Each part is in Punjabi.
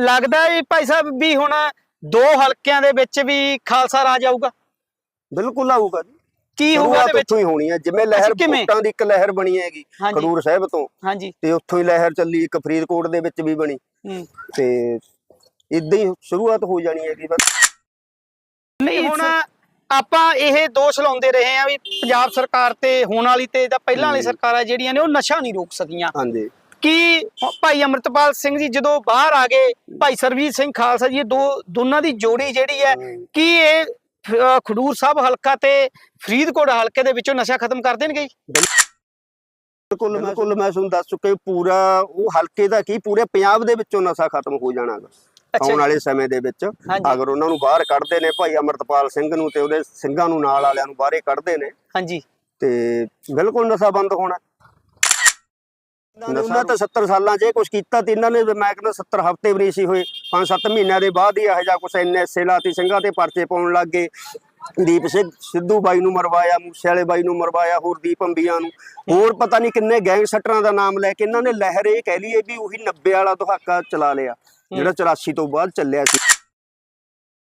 ਲੱਗਦਾ ਹੈ ਭਾਈ ਸਾਹਿਬ ਵੀ ਹੁਣ ਦੋ ਹਲਕਿਆਂ ਦੇ ਵਿੱਚ ਵੀ ਖਾਲਸਾ ਰਾਜ ਆਊਗਾ? ਬਿਲਕੁਲ ਆਊਗਾ ਜੀ। ਕੀ ਹੋਊਗਾ ਇਹਦੇ ਵਿੱਚ? ਉੱਥੋਂ ਹੀ ਹੋਣੀ ਹੈ। ਜਿਵੇਂ ਲਹਿਰ? ਵੋਟਾਂ ਦੀ ਇੱਕ ਲਹਿਰ ਬਣੀ ਹੈਗੀ ਖਡੂਰ ਸਾਹਿਬ ਤੋਂ। ਹਾਂਜੀ। ਤੇ ਉੱਥੋਂ ਹੀ ਲਹਿਰ ਚੱਲੀ ਇੱਕ ਫਰੀਦਕੋਟ ਦੇ ਵਿੱਚ ਵੀ ਬਣੀ। ਹੂੰ। ਤੇ ਇਦਾਂ ਹੀ ਸ਼ੁਰੂਆਤ ਹੋ ਜਾਣੀ ਹੈਗੀ ਬਸ। ਨਹੀਂ ਹੁਣ ਆਪਾਂ ਇਹ ਦੋਸ਼ ਲਾਉਂਦੇ ਰਹੇ ਆ ਵੀ ਪੰਜਾਬ ਸਰਕਾਰ ਤੇ ਹੋਣ ਵਾਲੀ ਤੇ ਜਾਂ ਪਹਿਲਾਂ ਵਾਲੀ। ਸਰਕਾਰਾਂ ਜਿਹੜੀਆਂ ਨੇ ਉਹ ਨਸ਼ਾ ਨਹੀਂ ਰੋਕ ਸਕੀਆਂ। ਹਾਂਜੀ। ਕਿ ਭਾਈ ਅਮਰਤਪਾਲ ਸਿੰਘ ਜੀ ਜਦੋਂ ਬਾਹਰ ਆ ਗਏ ਭਾਈ ਸਰਵੀਰ ਸਿੰਘ ਖਾਲਸਾ ਜੀ ਇਹ ਦੋ ਦੋਨਾਂ ਦੀ ਜੋੜੀ ਜਿਹੜੀ ਹੈ ਕੀ ਇਹ ਖਡੂਰ ਸਾਹਿਬ ਹਲਕਾ ਤੇ ਫਰੀਦਕੋਟ ਹਲਕੇ ਦੇ ਵਿੱਚੋਂ ਨਸ਼ਾ ਖਤਮ ਕਰ ਦੇਣਗੇ? ਬਿਲਕੁਲ ਮੈਂ ਬਿਲਕੁਲ ਮੈਂ ਤੁਹਾਨੂੰ ਦੱਸ ਚੁੱਕਿਆ ਪੂਰਾ ਉਹ ਹਲਕੇ ਦਾ ਕੀ ਪੂਰੇ ਪੰਜਾਬ ਦੇ ਵਿੱਚੋਂ ਨਸ਼ਾ ਖਤਮ ਹੋ ਜਾਣਾ ਗਾ। ਅੱਛਾ। ਆਉਣ ਵਾਲੇ ਸਮੇਂ ਦੇ ਵਿੱਚ ਅਗਰ ਉਹਨਾਂ ਨੂੰ ਬਾਹਰ ਕੱਢਦੇ ਨੇ ਭਾਈ ਅਮਰਤਪਾਲ ਸਿੰਘ ਨੂੰ ਤੇ ਉਹਦੇ ਸਿੰਘਾਂ ਨੂੰ ਨਾਲ ਵਾਲਿਆਂ ਨੂੰ ਬਾਹਰੇ ਕੱਢਦੇ ਨੇ ਹਾਂਜੀ। ਤੇ ਬਿਲਕੁਲ ਨਸ਼ਾ ਬੰਦ ਹੋਣਾ। ਉਹਨਾਂ ਤਾਂ 70 ਸਾਲਾਂ 'ਚ ਇਹ ਕੁਝ ਕੀਤਾ ਤੇ ਇਹਨਾਂ ਨੇ ਮੈਂ ਕਹਿੰਦਾ 70 ਹਫ਼ਤੇ ਵੀ ਨਹੀਂ ਸੀ ਹੋਏ। 5-7 ਮਹੀਨਿਆਂ ਦੇ ਬਾਅਦ ਹੀ ਇਹੋ ਜਿਹਾ ਕੁਝ ਐਨਐਸਏ ਲਾਤੀ ਸਿੰਘਾਂ ਤੇ ਪਰਚੇ ਪਾਉਣ ਲੱਗ ਗਏ। ਦੀਪ ਸਿੰਘ ਸਿੱਧੂ ਬਾਈ ਨੂੰ ਮਰਵਾਇਆ ਮੂਸੇ ਵਾਲੇ ਬਾਈ ਨੂੰ ਮਰਵਾਇਆ ਹੋਰ ਦੀਪ ਅੰਬੀਆਂ ਨੂੰ। ਹੋਰ ਪਤਾ ਨਹੀਂ ਕਿੰਨੇ ਗੈਂਗਸਟਰਾਂ ਦਾ ਨਾਮ ਲੈ ਕੇ ਇਹਨਾਂ ਨੇ ਲਹਿਰ ਇਹ ਕਹਿ ਲਈਏ ਵੀ ਉਹੀ 90 ਵਾਲਾ ਦਹਾਕਾ ਚਲਾ ਲਿਆ ਜਿਹੜਾ 84 ਤੋਂ ਬਾਅਦ ਚੱਲਿਆ ਸੀ।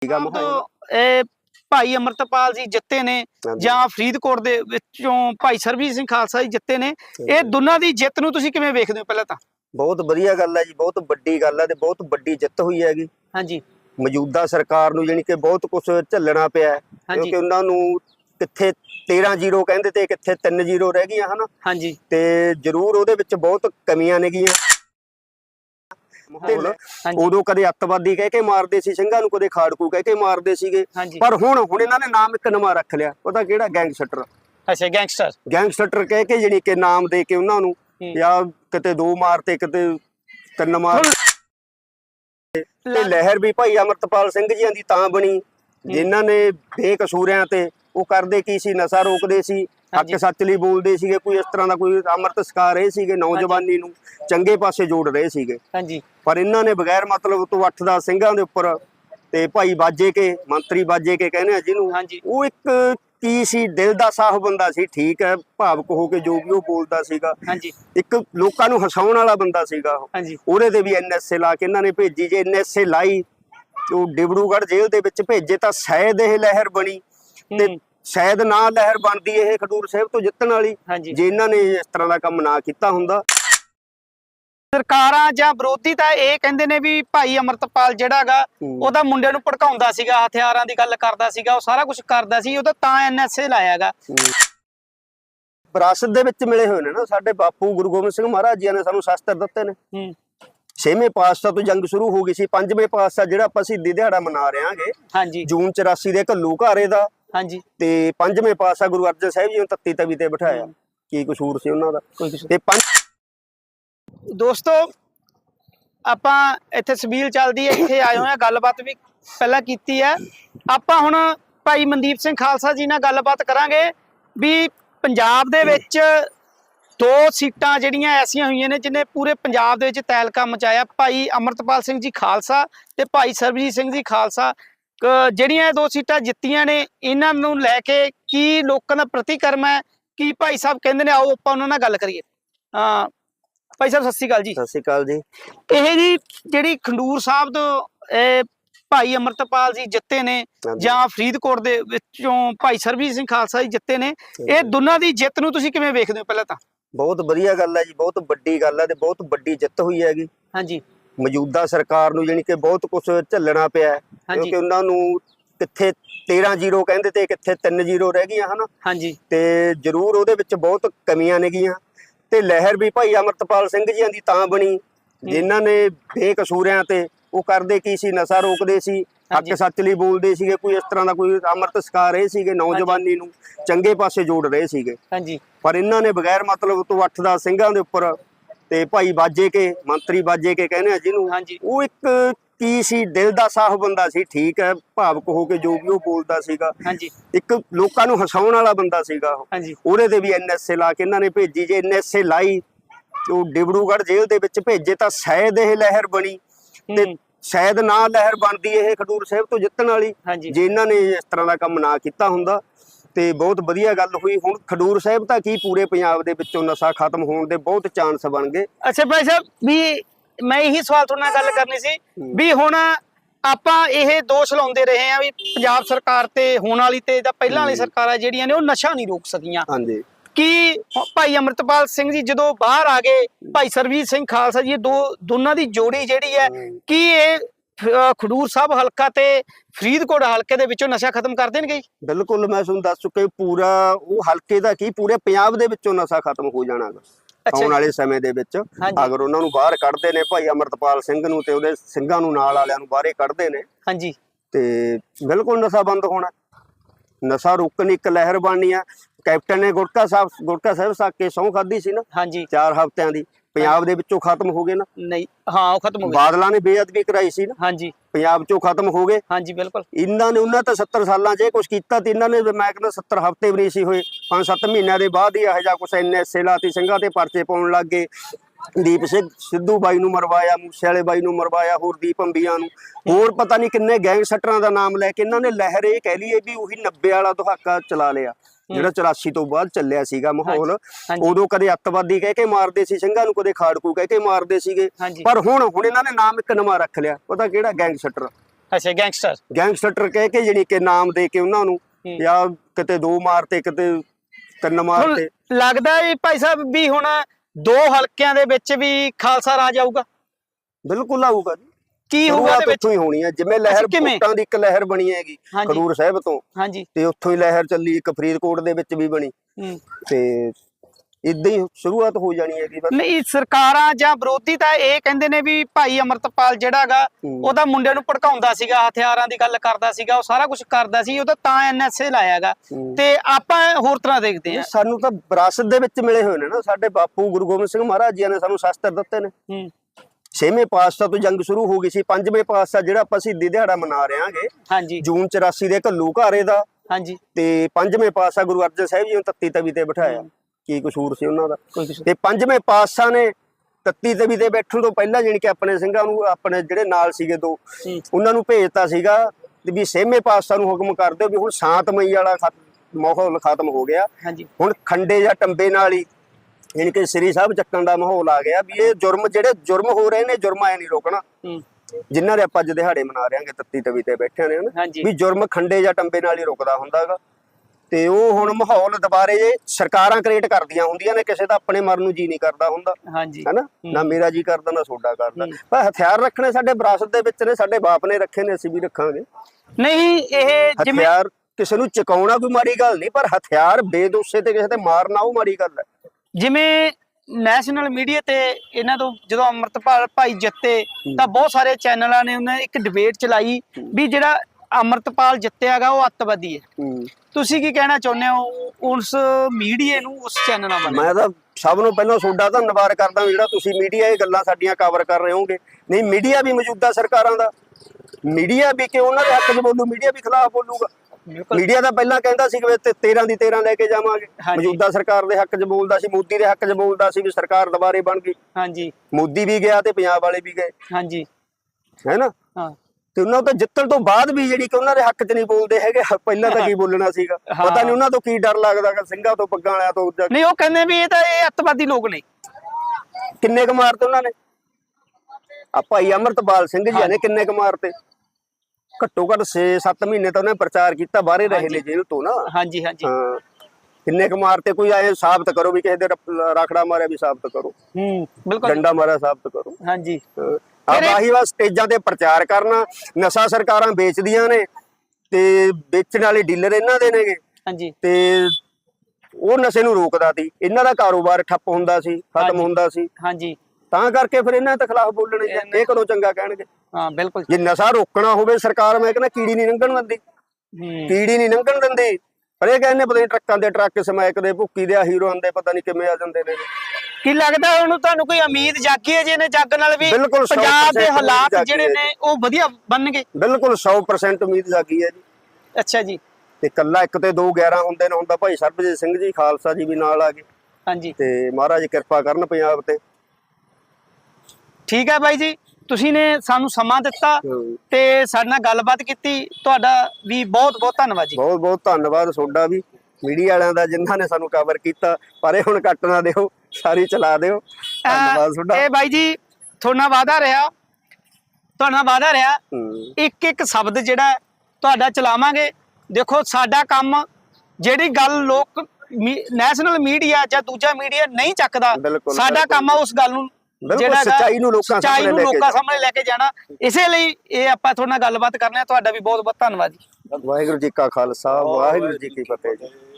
ਮਹਾਰਾਜ ਤੋਂ ਇਹ ਭਾਈ ਅਮਰਤਪਾਲ ਜੀ ਜਿੱਤੇ ਨੇ। ਜਾਂ ਫਰੀਦਕੋਟ ਦੇ ਵਿੱਚੋਂ ਭਾਈ ਸਰਬਜੀਤ ਸਿੰਘ ਖਾਲਸਾ ਜੀ ਜਿੱਤੇ ਨੇ। ਇਹ ਦੋਨਾਂ ਦੀ ਜਿੱਤ ਨੂੰ ਤੁਸੀਂ ਕਿਵੇਂ ਵੇਖਦੇ ਹੋ ਪਹਿਲਾਂ ਤਾਂ? ਬਹੁਤ ਵਧੀਆ ਗੱਲ ਹੈ ਜੀ ਬਹੁਤ ਵੱਡੀ ਗੱਲ ਹੈ ਤੇ ਬਹੁਤ ਵੱਡੀ ਜਿੱਤ ਹੋਈ ਹੈਗੀ। ਹਾਂਜੀ। ਮੌਜੂਦਾ ਸਰਕਾਰ ਨੂੰ ਜਾਣੀ ਕਿ ਬਹੁਤ ਕੁਝ ਝੱਲਣਾ ਪਿਆ ਕਿਉਂਕਿ ਉਹਨਾਂ ਨੂੰ ਕਿੱਥੇ 13-0 ਕਹਿੰਦੇ ਤੇ ਕਿੱਥੇ 3-0 ਰਹਿ ਗਈਆਂ ਹਨਾ? ਹਾਂਜੀ। ਤੇ ਜ਼ਰੂਰ ਉਹਦੇ ਵਿੱਚ ਬਹੁਤ ਕਮੀਆਂ ਨੇਗੀਆਂ ਮਾਹੌਲ। ਹਾਂਜੀ। ਉਦੋਂ ਕਦੇ ਅੱਤਵਾਦੀ ਕਹਿ ਕੇ ਮਾਰਦੇ ਸੀ ਸਿੰਘਾਂ ਨੂੰ ਕਦੇ ਖਾੜਕੂ ਕਹਿ ਕੇ ਮਾਰਦੇ ਸੀਗੇ। ਪਰ ਹੁਣ ਹੁਣ ਇਹਨਾਂ ਨੇ ਨਾਮ ਇੱਕ ਨਵਾਂ ਰੱਖ ਲਿਆ ਪਤਾ ਕਿਹੜਾ? ਗੈਂਗਸਟਰ। ਅੱਛਾ ਗੈਂਗਸਟਰ। ਗੈਂਗਸਟਰ ਕਹਿ ਕੇ ਜਾਣੀ ਕਿ ਨਾਮ ਦੇ ਕੇ ਉਹਨਾਂ ਨੂੰ। ਜਾਂ ਕਿਤੇ ਦੋ ਮਾਰਤੇ ਕਿਤੇ ਤਿੰਨ ਮਾਰ। ਤੇ ਲਹਿਰ ਵੀ ਭਾਈ ਅਮਰਤਪਾਲ ਸਿੰਘ ਜੀਆਂ ਦੀ ਤਾਂ ਬਣੀ। ਜਿਨ੍ਹਾਂ ਨੇ ਬੇਕਸੂਰਿਆਂ ਤੇ ਉਹ ਕਰਦੇ ਕੀ ਸੀ? ਨਸ਼ਾ ਰੋਕਦੇ ਸੀ। ਹੱਕ ਸੱਚ ਲਈ ਬੋਲਦੇ ਸੀਗੇ। ਕੋਈ ਇਸ ਤਰ੍ਹਾਂ ਦਾ ਕੋਈ ਅੰਮ੍ਰਿਤ ਸਕਾ ਰਹੇ ਸੀਗੇ ਨੌਜਵਾਨੀ ਨੂੰ ਚੰਗੇ ਪਾਸੇ ਜੋੜ ਰਹੇ ਸੀਗੇ। ਹਾਂਜੀ। ਪਰ ਇਹਨਾਂ ਨੇ ਬਗੈਰ ਮਤਲਬ ਤੋਂ 8-10 ਸਿੰਘਾਂ ਦੇ ਉੱਪਰ ਤੇ ਭਾਈ ਬਾਜੇ ਕੇ ਮੰਤਰੀ ਬਾਜੇ ਕੇ ਕਹਿੰਦੇ ਆ ਜਿਹਨੂੰ ਉਹ ਇੱਕ ਕੀ ਸੀ ਦਿਲ ਦਾ ਸਾਫ਼ ਬੰਦਾ ਸੀ ਠੀਕ ਹੈ ਭਾਵਕ ਹੋ ਕੇ ਜੋ ਵੀ ਉਹ ਬੋਲਦਾ ਸੀਗਾ। ਹਾਂਜੀ। ਇੱਕ ਲੋਕਾਂ ਨੂੰ ਹਸਾਉਣ ਵਾਲਾ ਬੰਦਾ ਸੀਗਾ ਉਹਦੇ ਤੇ ਵੀ ਐਨਐਸਏ ਲਾ ਕੇ ਇਹਨਾਂ ਨੇ ਭੇਜੀ ਜੇ ਐਨਐਸਏ ਲਾਈ ਤੇ ਉਹ ਡਿਬੜੂਗੜ੍ਹ ਜੇਲ੍ਹ ਦੇ ਵਿੱਚ ਭੇਜੇ ਤਾਂ ਸ਼ਾਇਦ ਇਹ ਲਹਿਰ ਬਣੀ ਤੇ ਸ਼ਾਇਦ ਨਾ ਲਹਿਰ ਬਣਦੀ ਇਹ ਖਡੂਰ ਸਾਹਿਬ ਤੋਂ ਜਿੱਤਣ ਵਾਲੀ। ਜੇ ਇਹਨਾਂ ਨੇ ਇਸ ਤਰ੍ਹਾਂ ਦਾ ਕੰਮ ਨਾ ਕੀਤਾ ਹੁੰਦਾ। ਸਰਕਾਰਾਂ ਜਾਂ ਵਿਰੋਧੀ ਤਾਂ ਇਹ ਕਹਿੰਦੇ ਨੇ ਵੀ ਭਾਈ ਅਮਰਤਪਾਲ ਜਿਹੜਾਗਾ। ਉਹਦਾ ਮੁੰਡਿਆਂ ਨੂੰ ਭੜਕਾਉਂਦਾ ਸੀਗਾ ਹਥਿਆਰਾਂ ਦੀ ਗੱਲ ਕਰਦਾ ਸੀਗਾ ਉਹ ਸਾਰਾ ਕੁਝ ਕਰਦਾ ਸੀ ਉਹਦਾ ਤਾਂ ਐਨਐਸਏ ਲਾਇਆਗਾ ਵਿਰਾਸਤ ਦੇ ਵਿੱਚ ਮਿਲੇ ਹੋਏ ਨੇ ਨਾ ਸਾਡੇ ਬਾਪੂ ਗੁਰੂ ਗੋਬਿੰਦ ਸਿੰਘ ਮਹਾਰਾਜ ਜੀ ਨੇ ਸਾਨੂੰ ਸ਼ਸਤਰ ਦਿੱਤੇ ਨੇ। ਛੇਵੇਂ ਪਾਤਸ਼ਾਹ ਤੋਂ ਜੰਗ ਸ਼ੁਰੂ ਹੋ ਗਈ ਸੀ ਪੰਜਵੇਂ ਪਾਤਸ਼ਾਹ ਜਿਹੜਾ ਆਪਾਂ ਸ਼ਹੀਦੀ ਦਿਹਾੜਾ ਮਨਾ ਰਹੇ ਹਾਂਗੇ ਹਾਂਜੀ। ਜੂਨ 84 ਦੇ ਘੱਲੂ ਘਾਰੇ ਦਾ। ਹਾਂਜੀ। ਤੇ ਪੰਜਵੇਂ ਪਾਤਸ਼ਾਹ ਗੁਰੂ ਅਰਜਨ ਸਾਹਿਬ ਜੀ ਨੂੰ ਤੱਤੀ ਤਵੀ ਤੇ ਬਿਠਾਇਆ ਕੀ ਕਸੂਰ ਸੀ ਉਹਨਾਂ ਦਾ? ਤੇ ਪੰਜ ਦੋਸਤੋ, ਆਪਾਂ ਇੱਥੇ ਸਬੀਲ ਚੱਲਦੀ ਹੈ, ਇੱਥੇ ਆਏ ਹੋਏ ਆ ਗੱਲਬਾਤ ਵੀ ਪਹਿਲਾਂ ਕੀਤੀ ਹੈ। ਆਪਾਂ ਹੁਣ ਭਾਈ ਮਨਦੀਪ ਸਿੰਘ ਖਾਲਸਾ ਜੀ ਨਾਲ ਗੱਲਬਾਤ ਕਰਾਂਗੇ ਵੀ ਪੰਜਾਬ ਦੇ ਵਿੱਚ ਦੋ ਸੀਟਾਂ ਜਿਹੜੀਆਂ ਐਸੀਆਂ ਹੋਈਆਂ ਨੇ, ਜਿਨੇ ਪੂਰੇ ਪੰਜਾਬ ਦੇ ਵਿੱਚ ਤੈਲਕਾ ਮਚਾਇਆ। ਭਾਈ ਅਮਰਤਪਾਲ ਸਿੰਘ ਜੀ ਖਾਲਸਾ ਤੇ ਭਾਈ ਸਰਬਜੀਤ ਸਿੰਘ ਜੀ ਖਾਲਸਾ। ਜਿਹੜੀਆਂ ਇਹ ਦੋ ਸੀਟਾਂ ਜਿੱਤੀਆਂ ਨੇ, ਇਹਨਾਂ ਨੂੰ ਲੈ ਕੇ ਕੀ ਲੋਕਾਂ ਦਾ ਪ੍ਰਤੀਕਰਮ ਹੈ? ਕੀ ਭਾਈ ਸਾਹਿਬ ਕਹਿੰਦੇ ਨੇ, ਆਓ ਆਪਾਂ ਉਹਨਾਂ ਨਾਲ ਗੱਲ ਕਰੀਏ। ਭਾਈ ਸਾਹਿਬ ਸਤਿ ਸ਼੍ਰੀ ਅਕਾਲ ਜੀ। ਸਤਿ ਸ਼੍ਰੀ ਅਕਾਲ ਜੀ। ਇਹ ਜੀ ਜਿਹੜੀ ਖੰਡੂਰ ਸਾਹਿਬ ਤੋਂ ਇਹ ਭਾਈ ਅਮਰਤਪਾਲ ਜੀ ਜਿੱਤੇ ਨੇ। ਜਾਂ ਫਰੀਦਕੋਟ ਦੇ ਵਿੱਚੋਂ ਭਾਈ ਸਰਬਜੀਤ ਸਿੰਘ ਖਾਲਸਾ ਜੀ ਜਿੱਤੇ ਨੇ ਇਹ ਦੋਨਾਂ ਦੀ ਜਿੱਤ ਨੂੰ ਤੁਸੀਂ ਕਿਵੇਂ ਵੇਖਦੇ ਹੋ ਪਹਿਲਾਂ ਤਾਂ? ਬਹੁਤ ਵਧੀਆ ਗੱਲ ਹੈ ਜੀ ਬਹੁਤ ਵੱਡੀ ਗੱਲ ਹੈ ਤੇ ਬਹੁਤ ਵੱਡੀ ਜਿੱਤ ਹੋਈ ਹੈਗੀ। ਹਾਂਜੀ। ਮੌਜੂਦਾ ਸਰਕਾਰ ਨੂੰ ਜਾਣੀ ਕਿ ਬਹੁਤ ਕੁਝ ਝੱਲਣਾ ਪਿਆ ਕਿਉਂਕਿ ਉਹਨਾਂ ਨੂੰ ਕਿੱਥੇ 13-0 ਕਹਿੰਦੇ ਤੇ ਕਿੱਥੇ 3-0 ਰਹਿ ਗਈਆਂ ਹਨਾ? ਹਾਂਜੀ। ਤੇ ਜ਼ਰੂਰ ਉਹਦੇ ਵਿੱਚ ਬਹੁਤ ਕਮੀਆਂ ਨੇਗੀਆਂ ਤੇ ਲਹਿਰ ਵੀ ਭਾਈ ਅਮਰਤਪਾਲ ਸਿੰਘ ਜੀਆਂ ਦੀ ਤਾਂ ਬਣੀ। ਜਿਨ੍ਹਾਂ ਨੇ ਬੇਕਸੂਰਿਆਂ ਤੇ ਉਹ ਕਰਦੇ ਕੀ ਸੀ? ਨਸ਼ਾ ਰੋਕਦੇ ਸੀ ਹੱਕ। ਸੱਚ ਲਈ ਬੋਲਦੇ ਸੀਗੇ ਕੋਈ ਇਸ ਤਰ੍ਹਾਂ ਦਾ ਕੋਈ ਅੰਮ੍ਰਿਤ ਸਕਾ ਰਹੇ ਸੀਗੇ ਨੌਜਵਾਨੀ ਨੂੰ ਚੰਗੇ ਪਾਸੇ ਜੋੜ ਰਹੇ ਸੀਗੇ। ਹਾਂਜੀ। ਪਰ ਇਹਨਾਂ ਨੇ ਬਗੈਰ ਮਤਲਬ ਤੋਂ 8-10 ਸਿੰਘਾਂ ਦੇ ਉੱਪਰ ਤੇ ਭਾਈ ਬਾਜੇ ਕੇ ਮੰਤਰੀ ਬਾਜੇ ਕੇ ਕਹਿੰਦੇ ਆ ਜਿਹਨੂੰ ਉਹ ਇੱਕ ਕੀ ਸੀ ਦਿਲ ਦਾ ਸਾਫ਼ ਬੰਦਾ ਸੀ ਠੀਕ ਹੈ ਭਾਵਕ ਹੋ ਕੇ ਜੋ ਵੀ ਉਹ ਬੋਲਦਾ ਸੀਗਾ। ਹਾਂਜੀ। ਇੱਕ ਲੋਕਾਂ ਨੂੰ ਹਸਾਉਣ ਵਾਲਾ ਬੰਦਾ ਸੀਗਾ ਹਾਂਜੀ। ਉਹਦੇ ਤੇ ਵੀ ਐਨਐਸਏ ਲਾ ਕੇ ਇਹਨਾਂ ਨੇ ਭੇਜੀ ਜੇ ਐਨਐਸਏ ਲਾਈ ਉਹ ਡਿਬੜੂਗੜ੍ਹ ਜੇਲ੍ਹ ਦੇ ਵਿੱਚ ਭੇਜੇ ਤਾਂ ਸ਼ਾਇਦ ਇਹ ਲਹਿਰ ਬਣੀ। ਤੇ ਸ਼ਾਇਦ ਨਾ ਲਹਿਰ ਬਣਦੀ ਇਹ ਖਡੂਰ ਸਾਹਿਬ ਤੋਂ ਜਿੱਤਣ ਵਾਲੀ। ਜੇ ਇਹਨਾਂ ਨੇ ਇਸ ਤਰ੍ਹਾਂ ਦਾ ਕੰਮ ਨਾ ਕੀਤਾ ਹੁੰਦਾ ਤੇ ਬਹੁਤ ਵਧੀਆ ਗੱਲ ਹੋਈ। ਹੁਣ ਖਡੂਰ ਸਾਹਿਬ ਤਾਂ ਕੀ ਪੂਰੇ ਪੰਜਾਬ ਦੇ ਵਿੱਚੋਂ ਨਸ਼ਾ ਖਤਮ ਹੋਣ ਦੇ ਬਹੁਤ ਚਾਂਸ ਬਣ ਗਏ। ਅੱਛਾ ਭਾਈ ਸਾਹਿਬ ਵੀ ਮੈਂ ਇਹੀ ਸਵਾਲ ਤੁਹਾਡੇ ਨਾਲ ਗੱਲ ਕਰਨੀ ਸੀ ਵੀ ਹੁਣ ਆਪਾਂ ਇਹ ਦੋਸ਼ ਲਾਉਂਦੇ ਰਹੇ ਆ ਵੀ ਪੰਜਾਬ ਸਰਕਾਰ ਤੇ ਹੋਣ ਵਾਲੀ ਤੇ ਜਾਂ ਪਹਿਲਾਂ ਵਾਲੀ ਸਰਕਾਰਾਂ ਜਿਹੜੀਆਂ ਨੇ ਉਹ ਨਸ਼ਾ ਨਹੀਂ ਰੋਕ ਸਕੀਆਂ। ਹਾਂਜੀ। ਕਿ ਭਾਈ ਅਮਰਤਪਾਲ ਸਿੰਘ ਜੀ ਜਦੋਂ ਬਾਹਰ ਆ ਗਏ ਭਾਈ ਸਰਵੀਰ ਸਿੰਘ ਖਾਲਸਾ ਜੀ ਇਹ ਦੋ ਦੋਨਾਂ ਦੀ ਜੋੜੀ ਜਿਹੜੀ ਹੈ। ਕੀ ਇਹ ਖਡੂਰ ਸਾਹਿਬ ਹਲਕਾ ਤੇ ਫਰੀਦਕੋਟ ਹਲਕੇ ਦੇ ਵਿੱਚੋਂ ਨਸ਼ਾ ਖਤਮ ਕਰ ਦੇਣਗੇ? ਬਿਲਕੁਲ ਮੈਂ ਤੁਹਾਨੂੰ ਦੱਸ ਚੁੱਕਿਆ ਪੂਰਾ ਉਹ ਹਲਕੇ ਦਾ ਕੀ ਪੂਰੇ ਪੰਜਾਬ ਦੇ ਵਿੱਚੋਂ ਨਸ਼ਾ ਖਤਮ ਹੋ ਜਾਣਾ ਗਾ ਅੱਛਾ ਆਉਣ। ਵਾਲੇ ਸਮੇਂ ਦੇ ਵਿੱਚ। ਅਗਰ ਉਹਨਾਂ ਨੂੰ ਬਾਹਰ ਕੱਢਦੇ ਨੇ ਭਾਈ ਅਮਰਤਪਾਲ ਸਿੰਘ ਨੂੰ ਤੇ ਉਹਦੇ ਸਿੰਘਾਂ ਨੂੰ ਨਾਲ ਵਾਲਿਆਂ ਨੂੰ ਬਾਹਰੇ ਕੱਢਦੇ ਨੇ ਹਾਂਜੀ। ਤੇ ਬਿਲਕੁਲ ਨਸ਼ਾ ਬੰਦ ਹੋਣਾ। ਨਸ਼ਾ ਰੋਕਣ ਇੱਕ ਲਹਿਰ ਬਣਨੀ ਆ। ਕੈਪਟਨ ਨੇ ਗੁਰਕਾ ਸਾਹਿਬ ਗੁਰਕਾ ਸਾਹਿਬ ਸਾਕ ਸਹੁੰ ਖਾਧੀ ਸੀ ਨਾ ਹਾਂਜੀ। ਚਾਰ ਹਫ਼ਤਿਆਂ ਦੀ। ਪੰਜਾਬ ਦੇ ਵਿੱਚੋਂ ਖਤਮ ਹੋ ਗਏ ਨਾ। ਨਹੀਂ ਹਾਂ ਉਹ ਖਤਮ ਹੋ ਗਏ। ਬਾਦਲਾਂ ਨੇ ਬੇਅਦਬੀ ਕਰਾਈ ਸੀ ਨਾ। ਹਾਂਜੀ। ਪੰਜਾਬ ਚੋਂ ਖਤਮ ਹੋ ਗਏ। ਹਾਂਜੀ ਬਿਲਕੁਲ। ਇਹਨਾਂ ਨੇ ਉਹਨਾਂ ਤਾਂ 70 ਸਾਲਾਂ 'ਚ ਇਹ ਕੁਝ ਕੀਤਾ ਤੇ ਇਹਨਾਂ ਨੇ ਮੈਂ ਕਹਿੰਦਾ 70 ਹਫ਼ਤੇ ਵੀ ਨਹੀਂ ਸੀ ਹੋਏ। 5-7 ਮਹੀਨਿਆਂ ਦੇ ਬਾਅਦ ਹੀ ਇਹੋ ਜਿਹਾ ਕੁਝ ਐਨਐਸਏ ਲਾਤੀ ਸਿੰਘਾਂ ਤੇ ਪਰਚੇ ਪਾਉਣ ਲੱਗ ਗਏ। ਦੀਪ ਸਿੰਘ ਸਿੱਧੂ ਬਾਈ ਨੂੰ ਮਰਵਾਇਆ ਮੂਸੇ ਵਾਲੇ ਬਾਈ ਨੂੰ ਮਰਵਾਇਆ ਹੋਰ ਦੀਪ ਅੰਬੀਆਂ ਨੂੰ। ਹੋਰ ਪਤਾ ਨਹੀਂ ਕਿੰਨੇ ਗੈਂਗਸਟਰਾਂ ਦਾ ਨਾਮ ਲੈ ਕੇ ਇਹਨਾਂ ਨੇ ਲਹਿਰ ਇਹ ਕਹਿ ਲਈਏ ਵੀ ਉਹੀ 90 ਵਾਲਾ ਦਹਾਕਾ ਚਲਾ ਲਿਆ। ਜਿਹੜਾ 84 ਤੋਂ ਬਾਅਦ ਚੱਲਿਆ ਸੀਗਾ ਮਾਹੌਲ। ਉਦੋਂ ਕਦੇ ਅੱਤਵਾਦੀ ਕਹਿ ਕੇ ਮਾਰਦੇ ਸੀ ਸਿੰਘਾਂ ਨੂੰ ਕਦੇ ਖਾੜਕੂ ਕਹਿ ਕੇ ਮਾਰਦੇ ਸੀਗੇ। ਪਰ ਹੁਣ ਹੁਣ ਇਹਨਾਂ ਨੇ ਨਾਮ ਇੱਕ ਨਵਾਂ ਰੱਖ ਲਿਆ ਪਤਾ ਕਿਹੜਾ ਗੈਂਗਸਟਰ? ਅੱਛਾ ਗੈਂਗਸਟਰ। ਗੈਂਗਸਟਰ ਕਹਿ ਕੇ ਜਿਹੜੀ ਕਿ ਨਾਮ ਦੇ ਕੇ ਉਹਨਾਂ ਨੂੰ। ਜਾਂ ਕਿਤੇ ਦੋ ਮਾਰਤੇ ਕਿਤੇ ਤਿੰਨ ਹੁਣ ਮਾਰਤੇ। ਲੱਗਦਾ ਹੈ ਭਾਈ ਸਾਹਿਬ ਵੀ ਹੁਣ ਦੋ ਹਲਕਿਆਂ ਦੇ ਵਿੱਚ ਵੀ ਖਾਲਸਾ ਰਾਜ ਆਊਗਾ। ਬਿਲਕੁਲ ਆਊਗਾ ਜੀ। ਕੀ ਹੋਊਗਾ ਇਹਦੇ ਵਿੱਚ? ਉੱਥੋਂ ਹੀ ਹੋਣੀ ਹੈ ਜਿਵੇਂ ਲਹਿਰ ਕਿਵੇਂ? ਵੋਟਾਂ ਦੀ ਇੱਕ ਲਹਿਰ ਬਣੀ ਹੈਗੀ ਹਾਂਜੀ। ਖਡੂਰ ਸਾਹਿਬ ਤੋਂ। ਹਾਂਜੀ। ਤੇ ਉੱਥੋਂ ਹੀ ਲਹਿਰ ਚੱਲੀ ਇੱਕ ਫਰੀਦਕੋਟ ਦੇ ਵਿੱਚ ਵੀ ਬਣੀ। ਹੂੰ। ਤੇ ਇਦਾਂ ਹੀ ਸ਼ੁਰੂਆਤ ਹੋ ਜਾਣੀ ਹੈਗੀ ਬਸ। ਨਹੀਂ ਸਰਕਾਰਾਂ ਜਾਂ ਵਿਰੋਧੀ ਤਾਂ ਇਹ ਕਹਿੰਦੇ ਨੇ ਵੀ ਭਾਈ ਅਮਰਤਪਾਲ ਜਿਹੜਾਗਾ ਹੂੰ। ਉਹਦਾ ਮੁੰਡਿਆਂ ਨੂੰ ਭੜਕਾਉਂਦਾ ਸੀਗਾ ਹਥਿਆਰਾਂ ਦੀ ਗੱਲ ਕਰਦਾ ਸੀਗਾ ਉਹ ਸਾਰਾ ਕੁਝ ਕਰਦਾ ਸੀ ਉਹ ਤਾਂ ਤਾਂ ਐਨਐਸਏ ਲਾਇਆਗਾ ਹੂੰ। ਤੇ ਆਪਾਂ ਹੋਰ ਤਰ੍ਹਾਂ ਦੇਖਦੇ ਆ ਸਾਨੂੰ ਤਾਂ ਵਿਰਾਸਤ ਦੇ ਵਿੱਚ ਮਿਲੇ ਹੋਏ ਨੇ ਨਾ ਸਾਡੇ ਬਾਪੂ ਗੁਰੂ ਗੋਬਿੰਦ ਸਿੰਘ ਮਹਾਰਾਜ ਜੀ ਨੇ ਸਾਨੂੰ ਸ਼ਸਤਰ ਦਿੱਤੇ ਨੇ। ਹੂੰ। ਛੇਵੇਂ ਪਾਤਸ਼ਾਹ ਤੋਂ ਜੰਗ ਸ਼ੁਰੂ ਹੋ ਗਈ ਸੀ। ਪੰਜਵੇਂ ਪਾਤਸ਼ਾਹ ਜਿਹੜਾ ਆਪਾਂ ਸ਼ਹੀਦੀ ਦਿਹਾੜਾ ਮਨਾ ਰਹੇ ਹਾਂਗੇ ਹਾਂਜੀ। ਜੂਨ 84 ਦੇ ਘੱਲੂ ਘਾਰੇ ਦਾ। ਹਾਂਜੀ। ਤੇ ਪੰਜਵੇਂ ਪਾਤਸ਼ਾਹ ਗੁਰੂ ਅਰਜਨ ਸਾਹਿਬ ਜੀ ਨੂੰ ਤੱਤੀ ਤਵੀ ਤੇ ਬਿਠਾਇਆ। ਕੀ ਕਸੂਰ ਸੀ ਉਹਨਾਂ ਦਾ? ਤੇ ਪੰਜਵੇਂ ਪਾਤਸ਼ਾਹ ਨੇ ਤੱਤੀ ਤਵੀ ਤੇ ਬੈਠਣ ਤੋਂ ਪਹਿਲਾਂ ਜਾਣੀ ਕਿ ਆਪਣੇ ਸਿੰਘਾਂ ਨੂੰ ਆਪਣੇ ਜਿਹੜੇ ਨਾਲ ਸੀਗੇ ਦੋ। ਉਹਨਾਂ ਨੂੰ ਭੇਜਤਾ ਸੀਗਾ ਤੇ ਵੀ ਛੇਵੇਂ ਪਾਤਸ਼ਾਹ ਨੂੰ ਹੁਕਮ ਕਰ ਦਿਓ ਵੀ ਹੁਣ ਸ਼ਾਂਤਮਈ ਵਾਲਾ ਮਾਹੌਲ ਖਤਮ ਹੋ ਗਿਆ। ਹਾਂਜੀ। ਹੁਣ ਖੰਡੇ ਜਾਂ ਟੰਬੇ ਨਾਲ ਹੀ ਜਾਣੀ ਕਿ ਸ੍ਰੀ ਸਾਹਿਬ ਚੱਕਣ ਦਾ ਮਾਹੌਲ ਆ ਗਿਆ ਵੀ ਇਹ ਜੁਰਮ ਜਿਹੜੇ ਜੁਰਮ ਹੋ ਰਹੇ ਨੇ ਜੁਰਮ ਆਏ ਨਹੀਂ ਰੋਕਣਾ ਜਿਨ੍ਹਾਂ ਦੇ ਆਪਾਂ ਅੱਜ ਦਿਹਾੜੇ ਮਨਾ ਰਹੇ ਹਾਂਗੇ ਤੱਤੀ ਤਵੀ ਤੇ ਬੈਠੇ ਨੇ ਵੀ ਜੁਰਮ ਖੰਡੇ ਜਾਂ ਟੰਬੇ ਨਾਲ ਹੀ ਰੁਕਦਾ ਹੁੰਦਾਗਾ। ਤੇ ਉਹ ਹੁਣ ਮਾਹੌਲ ਦੁਬਾਰੇ ਜੇ ਸਰਕਾਰਾਂ ਕ੍ਰੀਏਟ ਕਰਦੀਆਂ ਹੁੰਦੀਆਂ ਨੇ ਕਿਸੇ ਦਾ ਆਪਣੇ ਮਰਨ ਨੂੰ ਜੀ ਨਹੀਂ ਕਰਦਾ ਹੁੰਦਾ। ਹਾਂਜੀ। ਹੈਨਾ? ਨਾ ਮੇਰਾ ਜੀ ਕਰਦਾ ਨਾ ਸੋਡਾ ਕਰਦਾ। ਪਰ ਹਥਿਆਰ ਰੱਖਣੇ ਸਾਡੇ ਵਿਰਾਸਤ ਦੇ ਵਿੱਚ ਨੇ ਸਾਡੇ ਬਾਪ ਨੇ ਰੱਖੇ ਨੇ ਅਸੀਂ ਵੀ ਰੱਖਾਂਗੇ। ਨਹੀਂ ਇਹ ਜਿਵੇਂ ਹਥਿਆਰ ਕਿਸੇ ਨੂੰ ਚਕਾਉਣਾ ਕੋਈ ਮਾੜੀ ਗੱਲ ਨਹੀਂ ਪਰ ਹਥਿਆਰ ਬੇਦੋਸ਼ੇ ਤੇ ਕਿਸੇ ਤੇ ਮਾਰਨਾ ਉਹ ਮਾੜੀ ਗੱਲ ਹੈ। ਜਿਵੇਂ ਨੈਸ਼ਨਲ ਮੀਡੀਆ ਤੇ ਇਹਨਾਂ ਤੋਂ ਜਦੋਂ ਅਮਰਤਪਾਲ ਭਾਈ ਜਿੱਤੇ ਤਾਂ ਬਹੁਤ ਸਾਰੇ ਚੈਨਲਾਂ ਨੇ ਉਹਨਾਂ ਇੱਕ ਡਿਬੇਟ ਚਲਾਈ ਵੀ ਜਿਹੜਾ ਅਮਰਤਪਾਲ ਜਿੱਤਿਆਗਾ ਉਹ ਅੱਤਵਾਦੀ ਹੈ। ਤੁਸੀਂ ਕੀ ਕਹਿਣਾ ਚਾਹੁੰਦੇ ਹੋ? ਉਸ ਮੀਡੀਆ ਨੂੰ ਉਸ ਚੈਨਲਾਂ ਬਾਰੇ ਮੈਂ ਤਾਂ ਸਭ ਨੂੰ ਪਹਿਲਾਂ ਤੁਹਾਡਾ ਧੰਨਵਾਦ ਕਰਦਾ ਜਿਹੜਾ ਤੁਸੀਂ ਮੀਡੀਆ ਇਹ ਗੱਲਾਂ ਸਾਡੀਆਂ ਕਵਰ ਕਰ ਰਹੇ ਹੋਗੇ ਨਹੀਂ ਮੀਡੀਆ ਵੀ ਮੌਜੂਦਾ ਸਰਕਾਰਾਂ ਦਾ। ਮੀਡੀਆ ਵੀ ਕਿ ਉਹਨਾਂ ਦੇ ਹੱਕ 'ਚ ਬੋਲੂ? ਮੀਡੀਆ ਵੀ ਖਿਲਾਫ ਬੋਲੂਗਾ। ਮੀਡੀਆ ਤਾਂ ਪਹਿਲਾਂ ਕਹਿੰਦਾ ਸੀ ਕਿ ਵੀ ਤੇ 13 ਦੀ 13 ਲੈ ਕੇ ਜਾਵਾਂਗੇ। ਮੌਜੂਦਾ ਸਰਕਾਰ ਦੇ ਹੱਕ 'ਚ ਬੋਲਦਾ ਸੀ ਮੋਦੀ ਦੇ ਹੱਕ 'ਚ ਬੋਲਦਾ ਸੀ ਵੀ ਸਰਕਾਰ ਦੁਬਾਰੇ ਬਣ ਗਈ। ਹਾਂਜੀ। ਮੋਦੀ ਵੀ ਗਿਆ ਤੇ ਪੰਜਾਬ ਵਾਲੇ ਵੀ ਗਏ। ਹਾਂਜੀ। ਹੈ ਨਾ? ਹਾਂ। ਤੇ ਉਹਨਾਂ ਤੋਂ ਜਿੱਤਣ ਤੋਂ ਬਾਅਦ ਵੀ ਜਿਹੜੀ ਕਿ ਉਹਨਾਂ ਦੇ ਹੱਕ 'ਚ ਨਹੀਂ ਬੋਲਦੇ ਹੈਗੇ ਪਹਿਲਾਂ ਤਾਂ ਕੀ ਬੋਲਣਾ ਸੀਗਾ। ਪਤਾ ਨਹੀਂ ਉਹਨਾਂ ਤੋਂ ਕੀ ਡਰ ਲੱਗਦਾ ਕਿ ਸਿੰਘਾਂ ਤੋਂ ਪੱਗਾਂ ਵਾਲਿਆਂ ਤੋਂ ਨਹੀਂ ਉਹ ਕਹਿੰਦੇ ਵੀ ਇਹ ਤਾਂ ਇਹ ਅੱਤਵਾਦੀ ਲੋਕ ਨੇ। ਕਿੰਨੇ ਕੁ ਮਾਰਤੇ ਉਹਨਾਂ ਨੇ? ਆ ਭਾਈ ਅਮਰਤਪਾਲ ਸਿੰਘ ਜੀ ਨੇ ਕਿੰਨੇ ਕੁ ਮਾਰਤੇ? ਘੱਟੋ ਘੱਟ 6-7 ਮਹੀਨੇ ਤਾਂ ਉਹਨੇ ਪ੍ਰਚਾਰ ਕੀਤਾ ਬਾਹਰੇ ਰਹੇ ਨੇ ਜੇਲ੍ਹ ਤੋਂ ਨਾ। ਹਾਂਜੀ ਹਾਂਜੀ। ਹਾਂ। ਕਿੰਨੇ ਕੁ ਮਾਰਤੇ ਕੋਈ ਆਏ ਸਾਬਤ ਕਰੋ ਵੀ ਕਿਸੇ ਦੇ ਰਾਖੜਾ ਮਾਰਿਆ ਵੀ ਸਾਬਤ ਕਰੋ। ਹੂੰ ਬਿਲਕੁਲ। ਡੰਡਾ ਮਾਰਿਆ ਸਾਬਤ ਕਰੋ। ਹਾਂਜੀ। ਆ ਬਾਹੀ ਵਾ ਸਟੇਜਾਂ ਤੇ ਪ੍ਰਚਾਰ ਕਰਨਾ ਨਸ਼ਾ ਸਰਕਾਰਾਂ ਵੇਚਦੀਆਂ ਨੇ ਤੇ ਵੇਚਣ ਵਾਲੇ ਡੀਲਰ ਇਹਨਾਂ ਦੇ ਨੇਗੇ। ਹਾਂਜੀ। ਤੇ ਉਹ ਨਸ਼ੇ ਨੂੰ ਰੋਕਦਾ ਸੀ। ਇਹਨਾਂ ਦਾ ਕਾਰੋਬਾਰ ਠੱਪ ਹੁੰਦਾ ਸੀ ਖਤਮ। ਹੁੰਦਾ ਸੀ। ਹਾਂਜੀ। ਤਾਂ ਕਰਕੇ ਫਿਰ ਇਹਨਾਂ ਦੇ ਖਿਲਾਫ ਬੋਲਣੇ ਜੀ ਇਹ ਕਦੋਂ ਚੰਗਾ ਕਹਿਣਗੇ? ਹਾਂ ਬਿਲਕੁਲ ਜੇ ਨਸ਼ਾ ਰੋਕਣਾ ਹੋਵੇ ਸਰਕਾਰ ਮੈਂ ਕਹਿੰਦਾ ਕੀੜੀ ਨਹੀਂ ਲੰਘਣ ਦਿੰਦੀ। ਕੀੜੀ ਨਹੀਂ ਲੰਘਣ ਦਿੰਦੀ। ਪਰ ਇਹ ਕਹਿੰਦੇ ਪਤਾ ਨਹੀਂ ਟਰੱਕਾਂ ਦੇ ਟਰੱਕ ਸਮੈਕ ਦੇ ਭੁੱਕੀ ਦੇ ਹੀਰੋ ਆਂਦੇ ਪਤਾ ਨਹੀਂ ਕਿਵੇਂ ਆ ਜਾਂਦੇ ਨੇ। ਕੀ ਲੱਗਦਾ ਹੁਣ ਤੁਹਾਨੂੰ ਕੋਈ ਉਮੀਦ ਜਾਗੀ ਹੈ ਜਿਹਨੇ ਜੱਗ ਨਾਲ ਵੀ? ਪੰਜਾਬ ਦੇ ਹਾਲਾਤ ਜਿਹੜੇ ਨੇ ਉਹ ਵਧੀਆ ਬਣਨਗੇ? ਬਿਲਕੁਲ 100% ਉਮੀਦ ਜਾਗੀ ਹੈ ਜੀ। ਅੱਛਾ ਜੀ। ਤੇ ਕੱਲਾ ਇੱਕ ਤੇ ਦੋ 11 ਹੁੰਦੇ ਨੇ ਹੁੰਦਾ ਭਾਈ ਸਰਬਜੀਤ ਸਿੰਘ ਜੀ ਖਾਲਸਾ ਜੀ ਵੀ ਨਾਲ ਆ ਗਏ। ਹਾਂਜੀ। ਤੇ ਮਹਾਰਾਜ ਕਿਰਪਾ ਕਰਨ ਪੰਜਾਬ ਤੇ। ਠੀਕ ਹੈ ਬਾਈ ਜੀ। ਤੁਸੀਂ ਨੇ ਸਾਨੂੰ ਸਮਾਂ ਦਿੱਤਾ ਤੇ ਸਾਡੇ ਨਾਲ ਗੱਲਬਾਤ ਕੀਤੀ। ਤੁਹਾਡਾ ਵੀ ਬਹੁਤ ਬਹੁਤ ਧੰਨਵਾਦ ਜੀ। ਬਹੁਤ ਬਹੁਤ ਧੰਨਵਾਦ ਤੁਹਾਡਾ ਵੀ। ਮੀਡੀਆ ਵਾਲਿਆਂ ਦਾ ਜਿਨ੍ਹਾਂ ਨੇ ਸਾਨੂੰ ਕਵਰ ਕੀਤਾ। ਪਰ ਇਹ ਹੁਣ ਕੱਟ ਨਾ ਦਿਓ ਸਾਰੀ ਚਲਾ ਦਿਓ। ਧੰਨਵਾਦ ਤੁਹਾਡਾ। ਇਹ ਬਾਈ ਜੀ ਤੁਹਾਡਾ ਵਾਦਾ ਰਿਹਾ। ਤੁਹਾਡਾ ਵਾਦਾ ਰਿਹਾ। ਇੱਕ ਇੱਕ ਸ਼ਬਦ ਜਿਹੜਾ ਤੁਹਾਡਾ ਚਲਾਵਾਂਗੇ। ਦੇਖੋ ਸਾਡਾ ਕੰਮ ਜਿਹੜੀ ਗੱਲ ਲੋਕ ਨੈਸ਼ਨਲ ਮੀਡੀਆ ਜਾਂ ਦੂਜਾ ਮੀਡੀਆ ਨਹੀਂ ਚੱਕਦਾ ਸਾਡਾ। ਕੰਮ ਆ ਉਸ ਗੱਲ ਨੂੰ ਹੈਗਾ, ਸੱਚਾਈ ਨੂੰ ਲੋਕਾਂ ਸੱਚਾਈ ਸਾਹਮਣੇ ਨੂੰ ਲੈ ਕੇ ਲੋਕਾਂ ਜਾਣਾ। ਸਾਹਮਣੇ ਲੈ ਕੇ ਜਾਣਾ। ਇਸੇ ਲਈ ਇਹ ਆਪਾਂ ਤੁਹਾਡੇ ਨਾਲ ਗੱਲਬਾਤ ਕਰਨੇ ਆ। ਤੁਹਾਡਾ ਵੀ ਬਹੁਤ ਬਹੁਤ ਧੰਨਵਾਦ ਜੀ। ਵਾਹਿਗੁਰੂ ਜੀ ਕਾ ਖਾਲਸਾ ਵਾਹਿਗੁਰੂ ਜੀ ਕੀ ਫਤਿਹ ਜੀ।